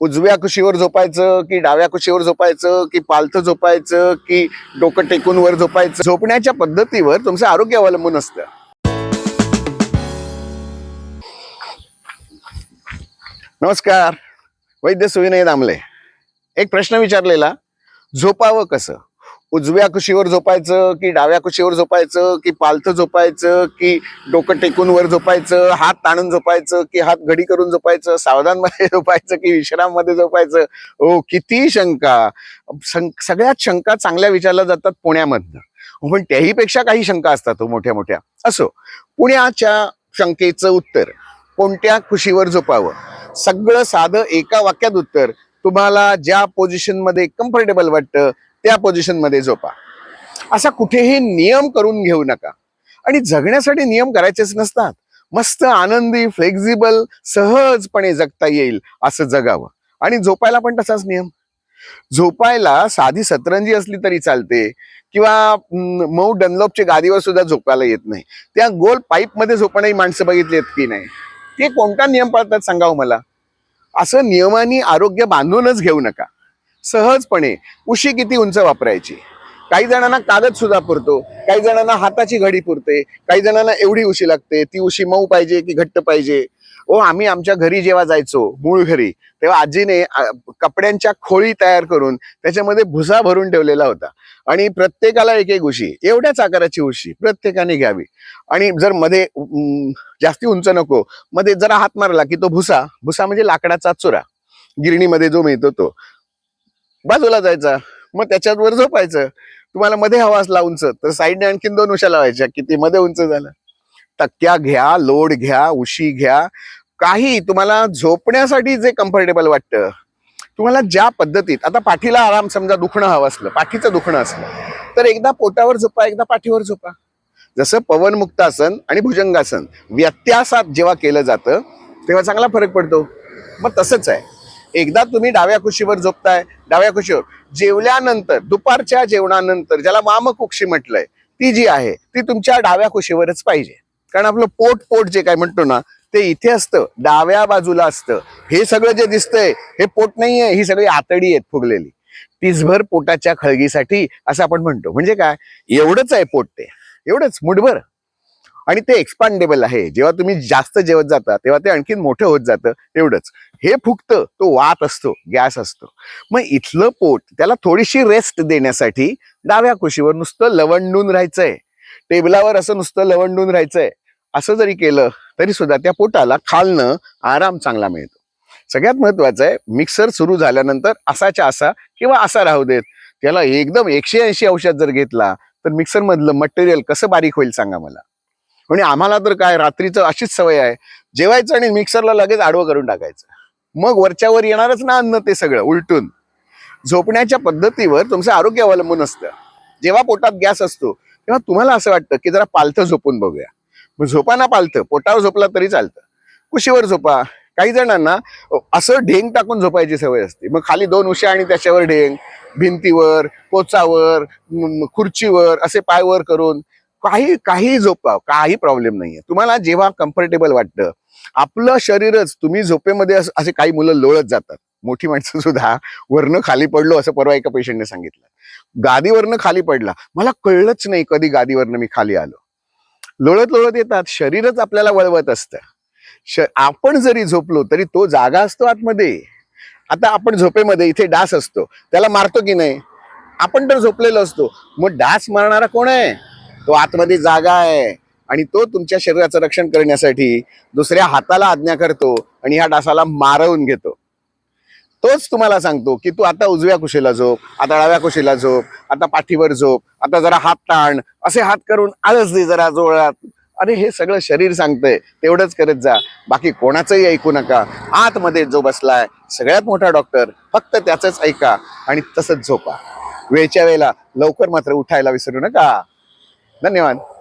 उजव्या कुशीवर झोपायचं की डाव्या कुशीवर झोपायचं की पालथं झोपायचं की डोकं टेकून वर झोपायचं. झोपण्याच्या पद्धतीवर तुमचं आरोग्य अवलंबून असतं. नमस्कार. वैद्य सुविनय दामले. एक प्रश्न विचारलेला झोपावं कसं? उजव्या कुशीवर झोपायचं की डाव्या कुशीवर झोपायचं की पालथं झोपायचं की डोकं टेकून वर झोपायचं हात ताणून झोपायचं की हात घडी करून झोपायचं सावधानमध्ये झोपायचं की विश्राममध्ये झोपायचं. हो किती शंका. सगळ्यात शंका चांगल्या विचारल्या जातात पुण्यामधनं. हो, पण त्याहीपेक्षा काही शंका असतात हो, मोठ्या मोठ्या. असो पुण्याच्या शंकेचं उत्तर कोणत्या खुशीवर झोपावं? सगळं साधं एका वाक्यात उत्तर तुम्हाला ज्या पोझिशनमध्ये कम्फर्टेबल वाटतं त्या पोझिशनमध्ये झोपा. असा कुठेही नियम करून घेऊ नका. आणि जगण्यासाठी नियम करायचेच नसतात. मस्त आनंदी फ्लेक्झिबल सहजपणे जगता येईल असं जगावं. आणि झोपायला पण तसाच नियम. झोपायला साधी सतरंजी असली तरी चालते. किंवा मऊ डनलॉपच्या गादीवर सुद्धा झोपायला येत नाही. त्या गोल पाईपमध्ये झोपणारी माणसं बघितली आहेत की नाही? ते कोणता नियम पाळतात सांगावं मला? असं नियमानी आरोग्य बांधूनच घेऊ नका. सहजपणे उशी किती उंच वापरायची? काही जणांना कागद सुद्धा पुरतो काही जणांना हाताची घडी पुरते काही जणांना एवढी उशी लागते ती उशी मऊ पाहिजे की घट्ट पाहिजे? ओ आम्ही आमच्या घरी जेव्हा जायचो मूळ घरी तेव्हा आजीने कपड्यांच्या खोळी तयार करून त्याच्यामध्ये भुसा भरून ठेवलेला होता. आणि प्रत्येकाला एक एक उशी एवढ्याच आकाराची उशी प्रत्येकाने घ्यावी. आणि जर मध्ये जास्ती उंच नको मध्ये जरा हात मारला की तो भुसा भुसा म्हणजे लाकडाचा चुरा. गिरणीमध्ये जो मिळतो तो. बाजूला जायचा. मग त्याच्यावर झोपायचं. तुम्हाला मध्ये हवा असला उंच तर साईडने आणखीन दोन उशा लावायच्या किती मध्ये उंच झालं. टक्क्या घ्या लोड घ्या उशी घ्या. काही तुम्हाला झोपण्यासाठी जे कम्फर्टेबल वाटतं तुम्हाला ज्या पद्धतीत आता पाठीला आराम समजा दुखणं हवं असलं पाठीचं दुखणं असलं तर एकदा पोटावर झोपा एकदा पाठीवर झोपा. जसं पवनमुक्तासन आणि भुजंगासन व्यत्यासात जेव्हा केलं जातं तेव्हा चांगला फरक पडतो. मग तसंच आहे. एकदा तुम्ही डाव्या कुशीवर झोपताय डाव्या कुशीवर. जेवल्यानंतर दुपारच्या जेवणानंतर ज्याला वामकुक्षी म्हटलंय ती जी आहे ती तुमच्या डाव्या कुशीवरच पाहिजे. कारण आपलं पोट पोट जे काय म्हणतो ना ते इथे असतं डाव्या बाजूला असतं. हे सगळं जे दिसतंय हे पोट नाहीये ही सगळी आतडी आहेत फुगलेली. तीसभर पोटाच्या खळगीसाठी असं आपण म्हणतो. म्हणजे काय? एवढंच आहे पोट ते. एवढंच मुठभर. आणि ते एक्सपांडेबल आहे. जेव्हा तुम्ही जास्त जेवत जाता तेव्हा ते आणखीन मोठं होत जातं एवढंच हे फुगतं तो वात असतो गॅस असतो. मग इथलं पोट त्याला थोडीशी रेस्ट देण्यासाठी डाव्या कुशीवर नुसतं लवंडून राहायचंय. टेबलावर असं नुसतं लवंडून राहायचंय. असं जरी केलं तरी सुद्धा त्या पोटाला खालनं आराम चांगला मिळतो. सगळ्यात महत्वाचं आहे मिक्सर सुरू झाल्यानंतर असाच्या असा किंवा असा राहू देत. त्याला एकदम एकशे ऐंशी औषध जर घेतला तर मिक्सर मधलं मटेरियल कसं बारीक होईल सांगा मला. म्हणजे आम्हाला तर काय रात्रीचं अशीच सवय आहे. जेवायचं आणि मिक्सरला लगेच आडवं करून टाकायचं. मग वरच्यावर येणारच ना अन्न ते सगळं उलटून. झोपण्याच्या पद्धतीवर तुमचं आरोग्य अवलंबून असतं. जेव्हा पोटात गॅस असतो तेव्हा तुम्हाला असं वाटतं की जरा पालथं झोपून बघूया. मग झोपा ना पालथं पोटावर झोपला तरी चालतं. कुशीवर झोपा. काही जणांना असं ढेंग टाकून झोपायची सवय असते. मग खाली दोन उशा आणि त्याच्यावर ढेंग. भिंतीवर पोचावर खुर्चीवर असे पाय वर करून काही काही झोपा काही प्रॉब्लेम नाहीये. तुम्हाला जेव्हा कम्फर्टेबल वाटतं आपलं शरीरच तुम्ही झोपेमध्ये असे काही मुलं लोळत जातात. मोठी माणसं सुद्धा वरनं खाली पडलो असं परवा एका पेशंटने सांगितलं. गादीवरनं खाली पडला. मला कळलंच नाही कधी गादीवरनं मी खाली आलो. लोळत लोळत येतात. शरीरच आपल्याला वळवत असतं. आपण जरी झोपलो तरी तो जागा असतो आतमध्ये. आता आपण झोपेमध्ये इथे डास असतो. त्याला मारतो की नाही? आपण तर झोपलेलो असतो. मग डास मारणारा कोण आहे? तो आतमध्ये जागा आहे आणि तो तुमच्या शरीराचं रक्षण करण्यासाठी दुसऱ्या हाताला आज्ञा करतो आणि ह्या डासाला मारवून घेतो. तोच तुम्हाला सांगतो की तू आता उजव्या कुशीला झोप आता डाव्या कुशीला झोप आता पाठीवर झोप आता जरा हात ताण असे हात करून आळस दे जरा जोरात. अरे हे सगळं शरीर सांगतंय तेवढंच करत जा. बाकी कोणाचंही ऐकू नका. आतमध्ये जो बसलाय सगळ्यात मोठा डॉक्टर फक्त त्याचंच ऐका आणि तसंच झोपा. वेळच्या वेळेला लवकर मात्र उठायला विसरू नका. धन्यवाद.